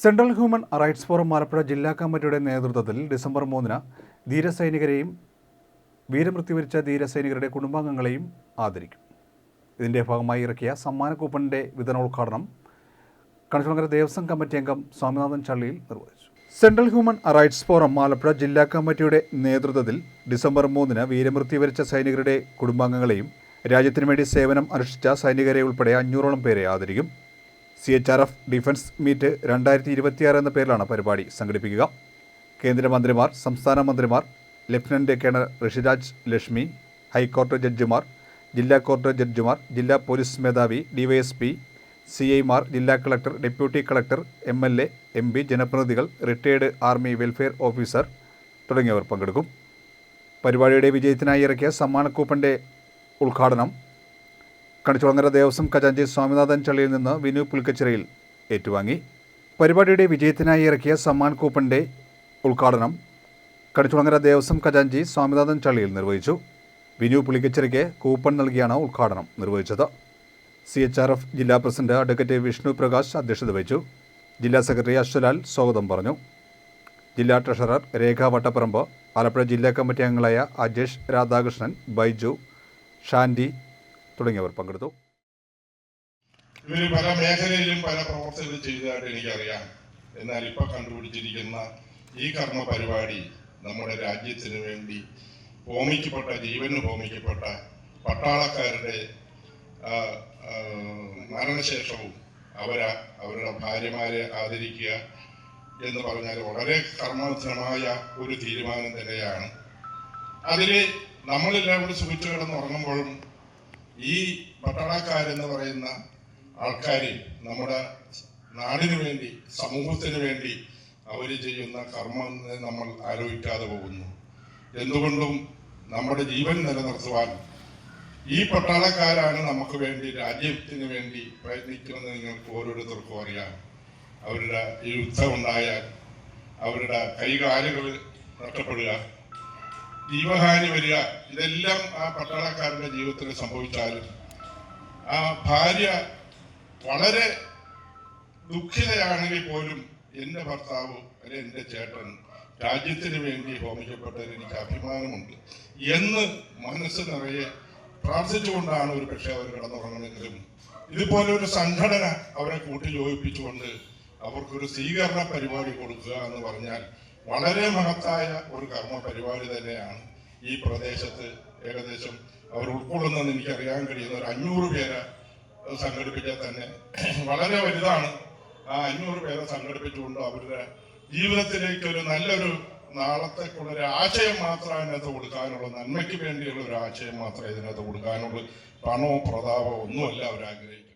Central human rights forum Alappuzha ജില്ലാ കമ്മിറ്റിയുടെ നേതൃത്വത്തിൽ ഡിസംബർ മൂന്നിന് ധീരസൈനികരെയും വീരമൃത്യു വരിച്ച ധീരസൈനികരുടെ കുടുംബാംഗങ്ങളെയും ആദരിക്കും. ഇതിന്റെ ഭാഗമായി ഇറക്കിയ സമ്മാന കൂപ്പണിന്റെ വിതരണോദ്ഘാടനം കണ്ണൂർ ദേവസ്വം കമ്മിറ്റി അംഗം സ്വാമിനാഥൻ ചള്ളിയിൽ നിർവഹിച്ചു. Central human rights forum Alappuzha ജില്ലാ കമ്മിറ്റിയുടെ നേതൃത്വത്തിൽ ഡിസംബർ മൂന്നിന് വീരമൃത്യു വരിച്ച സൈനികരുടെ കുടുംബാംഗങ്ങളെയും രാജ്യത്തിനു വേണ്ടി സേവനം അനുഷ്ഠിച്ച സൈനികരെ ഉൾപ്പെടെ അഞ്ഞൂറോളം പേരെ ആദരിക്കും. C H R F defence meet രണ്ടായിരത്തി ഇരുപത്തിയാറ് എന്ന പേരിലാണ് പരിപാടി സംഘടിപ്പിക്കുക. കേന്ദ്രമന്ത്രിമാർ സംസ്ഥാന മന്ത്രിമാർ ലഫ്റ്റനന്റ് കേണൽ ഋഷിരാജ് ലക്ഷ്മി ഹൈക്കോടതി ജഡ്ജിമാർ ജില്ലാ കോർട്ട് ജഡ്ജിമാർ ജില്ലാ പോലീസ് മേധാവി ഡിവൈഎസ്പി സി ഐമാർ ജില്ലാ collector deputy collector M L A M P ജനപ്രതിനിധികൾ റിട്ടയേർഡ് ആർമി വെൽഫെയർ ഓഫീസർ തുടങ്ങിയവർ പങ്കെടുക്കും. പരിപാടിയുടെ വിജയത്തിനായി ഇറക്കിയ സമ്മാന കൂപ്പന്റെ ഉദ്ഘാടനം കണിച്ചുളങ്ങര ദേവസ്വം ഖജാഞ്ചി സ്വാമിനാഥൻ ചള്ളിയിൽ നിന്ന് വിനു പുൽക്കച്ചിറയിൽ ഏറ്റുവാങ്ങി. പരിപാടിയുടെ വിജയത്തിനായി ഇറക്കിയ സമ്മാൻ കൂപ്പന്റെ ഉദ്ഘാടനം കണിച്ചുളങ്ങര ദേവസ്വം ഖജാഞ്ചി സ്വാമിനാഥൻ ചള്ളിയിൽ നിർവഹിച്ചു. വിനു പുളിക്കച്ചിറയ്ക്ക് കൂപ്പൺ നൽകിയാണ് ഉദ്ഘാടനം നിർവഹിച്ചത്. സി എച്ച് ആർ എഫ് ജില്ലാ പ്രസിഡന്റ് അഡ്വക്കേറ്റ് വിഷ്ണു പ്രകാശ് അധ്യക്ഷത വഹിച്ചു. ജില്ലാ സെക്രട്ടറി അശ്വലാൽ സ്വാഗതം പറഞ്ഞു. ജില്ലാ ട്രഷറർ രേഖ വട്ടപ്പറമ്പ് ആലപ്പുഴ ജില്ലാ കമ്മിറ്റി അംഗങ്ങളായ അജേഷ് രാധാകൃഷ്ണൻ ബൈജു ഷാൻഡി തുടങ്ങിയവർ പങ്കെടുത്തു. ഇവർ പല മേഖലയിലും പല പ്രവർത്തനങ്ങൾ ചെയ്തതായിട്ട് എനിക്കറിയാം. എന്നാൽ ഇപ്പൊ കണ്ടുപിടിച്ചിരിക്കുന്ന ഈ കർമ്മ പരിപാടി നമ്മുടെ രാജ്യത്തിന് വേണ്ടി ഹോമിക്കപ്പെട്ട ജീവന് ഹോമിക്കപ്പെട്ട പട്ടാളക്കാരുടെ മരണശേഷവും അവരെ അവരുടെ ഭാര്യമാരെ ആദരിക്കുക എന്ന് പറഞ്ഞാൽ വളരെ കർമ്മധനമായ ഒരു തീരുമാനം തന്നെയാണ്. അതിൽ നമ്മളെല്ലാം കൂടി സുഖിച്ചു കിടന്ന് ഉറങ്ങുമ്പോഴും ഈ പട്ടാളക്കാരെന്ന് പറയുന്ന ആൾക്കാർ നമ്മുടെ നാടിനു വേണ്ടി സമൂഹത്തിന് വേണ്ടി അവർ ചെയ്യുന്ന കർമ്മം നമ്മൾ ആലോചിക്കാതെ പോകുന്നു. എന്തുകൊണ്ടും നമ്മുടെ ജീവൻ നിലനിർത്തുവാൻ ഈ പട്ടാളക്കാരാണ് നമുക്ക് വേണ്ടി രാജ്യത്തിന് വേണ്ടി പ്രയത്നിക്കുന്നത് നിങ്ങൾക്ക് ഓരോരുത്തർക്കും അറിയാം. അവരുടെ ഈ യുദ്ധമുണ്ടായാൽ അവരുടെ കൈകാലുകൾ നഷ്ടപ്പെടുക ജീവഹാനി വരിക ഇതെല്ലാം ആ പട്ടാളക്കാരുടെ ജീവിതത്തിൽ സംഭവിച്ചാലും ആ ഭാര്യ വളരെ ദുഃഖിതയാണെങ്കിൽ പോലും എന്റെ ഭർത്താവ് അല്ലെ എന്റെ ചേട്ടൻ രാജ്യത്തിന് വേണ്ടി ഹോമിക്കപ്പെട്ടതിൽ എനിക്ക് അഭിമാനമുണ്ട് എന്ന് മനസ്സ് നിറയെ പ്രാർത്ഥിച്ചുകൊണ്ടാണ് ഒരു പക്ഷേ അവർ കിടന്നുറങ്ങുന്നതെങ്കിലും ഇതുപോലെ ഒരു സംഘടന അവരെ കൂട്ടി യോജിപ്പിച്ചുകൊണ്ട് അവർക്കൊരു സ്വീകരണ പരിപാടി കൊടുക്കുക എന്ന് പറഞ്ഞാൽ വളരെ മഹത്തായ ഒരു കർമ്മ പരിപാടി തന്നെയാണ് ഈ പ്രദേശത്ത് ഏകദേശം അവർ ഉൾക്കൊള്ളുന്നെന്ന് എനിക്കറിയാൻ കഴിയുന്ന ഒരു അഞ്ഞൂറ് പേരെ സംഘടിപ്പിച്ചാൽ തന്നെ വളരെ വലുതാണ്. ആ അഞ്ഞൂറ് പേരെ സംഘടിപ്പിച്ചുകൊണ്ട് അവരുടെ ജീവിതത്തിലേക്ക് ഒരു നല്ലൊരു നാളത്തേക്കുള്ള ഒരു ആശയം മാത്രമേ അതിനകത്ത് കൊടുക്കാനുള്ളൂ. നന്മയ്ക്ക് വേണ്ടിയുള്ള ഒരു ആശയം മാത്രമേ ഇതിനകത്ത് കൊടുക്കാനുള്ളൂ. പണമോ പ്രതാപമോ ഒന്നുമല്ല അവർ ആഗ്രഹിക്കുന്നത്.